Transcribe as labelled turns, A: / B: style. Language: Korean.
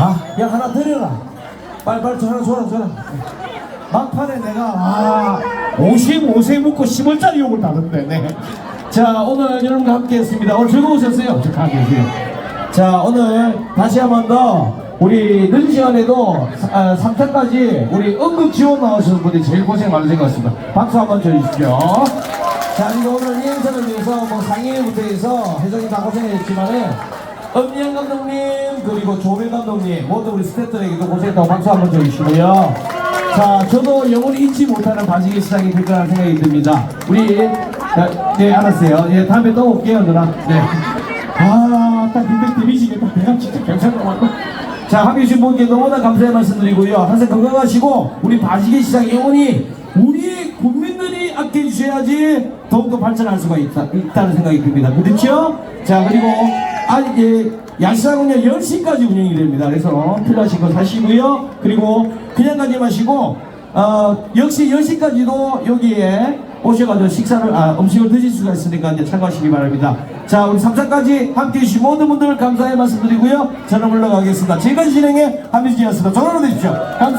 A: 아, 야 하나 드려라. 저 하나 줘라 줘라. 막판에 내가 아 55세 묻고 10원짜리 욕을 다던데 네. 자 오늘 여러분과 함께 했습니다. 오늘 즐거우셨어요? 계세요. 자 오늘 다시 한 번 더 우리 늦은 시간에도 아, 3차까지 우리 응급 지원 나오신 분이 제일 고생 많으신 것 같습니다. 박수 한번 쳐주십시오. 자 그리고 오늘 이 행사를 위해서 뭐 상인회부터 해서 회장님 다 고생했지만은 엄영 감독님 그리고 조배 감독님 모두 우리 스태프들에게도 고생했다고 박수 한번 쳐주시고요. 자 저도 영원히 잊지 못하는 바지기 시장이 될 거라는 생각이 듭니다. 우리 자, 네 알았어요. 예 다음에 또 올게요 누나. 네. 아딱 근데 데미지겠다. 내가 진짜 괜찮다 맞고. 자 함께 해주신 분께 너무나 감사의 말씀 드리고요. 항상 건강하시고 우리 바지기 시장 영원히 우리 국민 아껴주셔야지 더욱더 발전할 수가 있다, 있다는 생각이 듭니다. 그렇죠? 자, 그리고, 아, 예, 야시장은요, 10시까지 운영이 됩니다. 그래서 필요하신 거 사시고요. 그리고 그냥 가지 마시고, 어, 역시 10시까지도 여기에 오셔가지고 식사를, 아, 음식을 드실 수가 있으니까 이제 참고하시기 바랍니다. 자, 우리 3차까지 함께 해주신 모든 분들 감사의 말씀 드리고요. 저는 물러가겠습니다. 지금까지 진행의 한민주였습니다. 전화로 되십시오. 감사합니다.